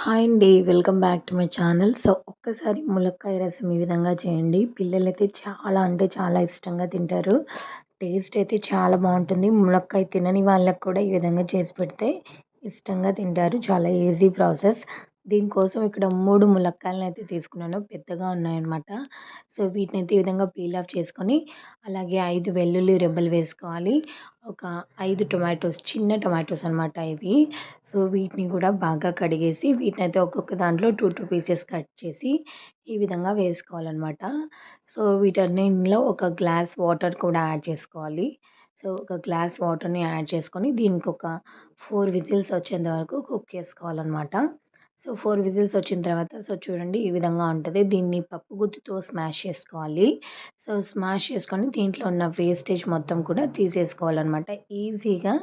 Hi అండి welcome back to my channel. So ఒక్కసారి ములక్కాయ రసం ఈ విధంగా చేయండి. పిల్లలైతే చాలా అంటే చాలా ఇష్టంగా తింటారు. టేస్ట్ అయితే చాలా బాగుంటుంది. ములక్కాయ తినని వాళ్ళకి కూడా ఈ విధంగా చేసి పెడితే ఇష్టంగా తింటారు. చాలా ఈజీ ప్రాసెస్. దీనికోసం ఇక్కడ మూడు ములక్కాయలను అయితే తీసుకున్నాను. పెద్దగా ఉన్నాయన్నమాట. సో వీటిని అయితే ఈ విధంగా పీల్ ఆఫ్ చేసుకొని అలాగే ఐదు వెల్లుల్లి రెబ్బలు వేసుకోవాలి. ఒక ఐదు టొమాటోస్ చిన్న టొమాటోస్ అనమాట ఇవి. సో వీటిని కూడా బాగా కడిగేసి వీటిని అయితే ఒక్కొక్క దాంట్లో టూ టూ పీసెస్ కట్ చేసి ఈ విధంగా వేసుకోవాలన్నమాట. సో వీటన్నింటిలో ఒక గ్లాస్ వాటర్ కూడా యాడ్ చేసుకోవాలి. సో ఒక గ్లాస్ వాటర్ని యాడ్ చేసుకొని దీనికి ఒక ఫోర్ విజిల్స్ వచ్చేంత వరకు కుక్ చేసుకోవాలన్నమాట. సో ఫోర్ విజిల్స్ వచ్చిన తర్వాత సో చూడండి ఈ విధంగా ఉంటుంది. దీన్ని పప్పు గుత్తితో స్మాష్ చేసుకోవాలి. సో స్మాష్ చేసుకొని దీంట్లో ఉన్న వేస్టేజ్ మొత్తం కూడా తీసేసుకోవాలన్నమాట. ఈజీగా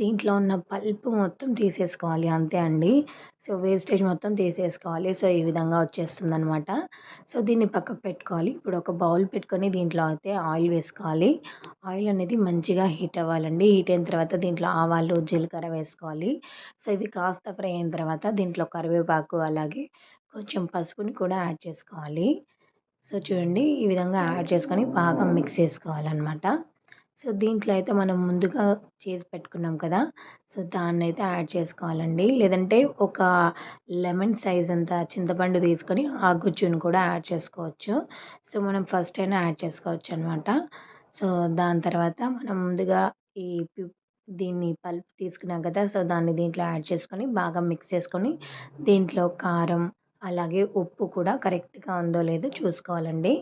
దీంట్లో ఉన్న పల్పు మొత్తం తీసేసుకోవాలి. అంతే అండి. సో వేస్టేజ్ మొత్తం తీసేసుకోవాలి. సో ఈ విధంగా వచ్చేస్తుంది అనమాట సో దీన్ని పక్కకు పెట్టుకోవాలి. ఇప్పుడు ఒక బౌల్ పెట్టుకొని దీంట్లో అయితే ఆయిల్ వేసుకోవాలి. ఆయిల్ అనేది మంచిగా హీట్ అవ్వాలండి. హీట్ అయిన తర్వాత దీంట్లో ఆవాలు జీలకర్ర వేసుకోవాలి. సో ఇవి కాస్త ఫ్రై అయిన తర్వాత దీంట్లో కరివేపాకు అలాగే కొంచెం పసుపుని కూడా యాడ్ చేసుకోవాలి. సో చూడండి ఈ విధంగా యాడ్ చేసుకొని బాగా మిక్స్ చేసుకోవాలన్నమాట. సో దీంట్లో అయితే మనం ముందుగా చేసి పెట్టుకున్నాం కదా సో దాన్ని అయితే యాడ్ చేసుకోవాలండి. లేదంటే ఒక లెమన్ సైజ్ అంత చింతపండు తీసుకొని ఆ గుజ్జును కూడా యాడ్ చేసుకోవచ్చు. సో మనం ఫస్ట్ అయినా యాడ్ చేసుకోవచ్చు అనమాట సో దాని తర్వాత మనం ముందుగా ఈ దీన్ని పల్ప్ తీసుకున్నాం కదా సో దాన్ని దీంట్లో యాడ్ చేసుకొని బాగా మిక్స్ చేసుకొని దీంట్లో కారం అలాగే ఉప్పు కూడా కరెక్ట్గా ఉందో లేదో చూసుకోవాలండి.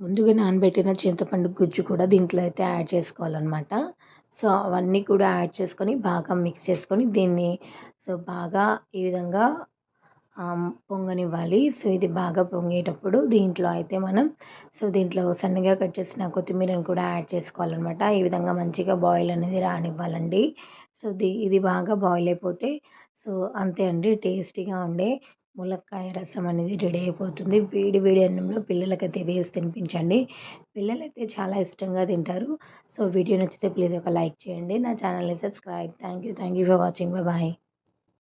ముందుగా నానబెట్టిన చింతపండు గుజ్జు కూడా దీంట్లో అయితే యాడ్ చేసుకోవాలన్నమాట. సో అవన్నీ కూడా యాడ్ చేసుకొని బాగా మిక్స్ చేసుకొని దీన్ని సో బాగా ఈ విధంగా పొంగనివ్వాలి. సో ఇది బాగా పొంగేటప్పుడు దీంట్లో అయితే మనం సో దీంట్లో సన్నగా కట్ చేసిన కొత్తిమీరని కూడా యాడ్ చేసుకోవాలన్నమాట. ఈ విధంగా మంచిగా బాయిల్ అనేది రానివ్వాలండి. సో ఇది బాగా బాయిల్ అయిపోతే సో అంతే అండి టేస్టీగా ఉండే ములక్కాయ రసం అనేది రెడీ అయిపోతుంది. వేడి వేడి అన్నంలో పిల్లలకైతే వేసి తినిపించండి. పిల్లలైతే చాలా ఇష్టంగా తింటారు. సో వీడియో నచ్చితే ప్లీజ్ ఒక లైక్ చేయండి. నా ఛానల్ని subscribe. Thank you thank you for watching. Bye.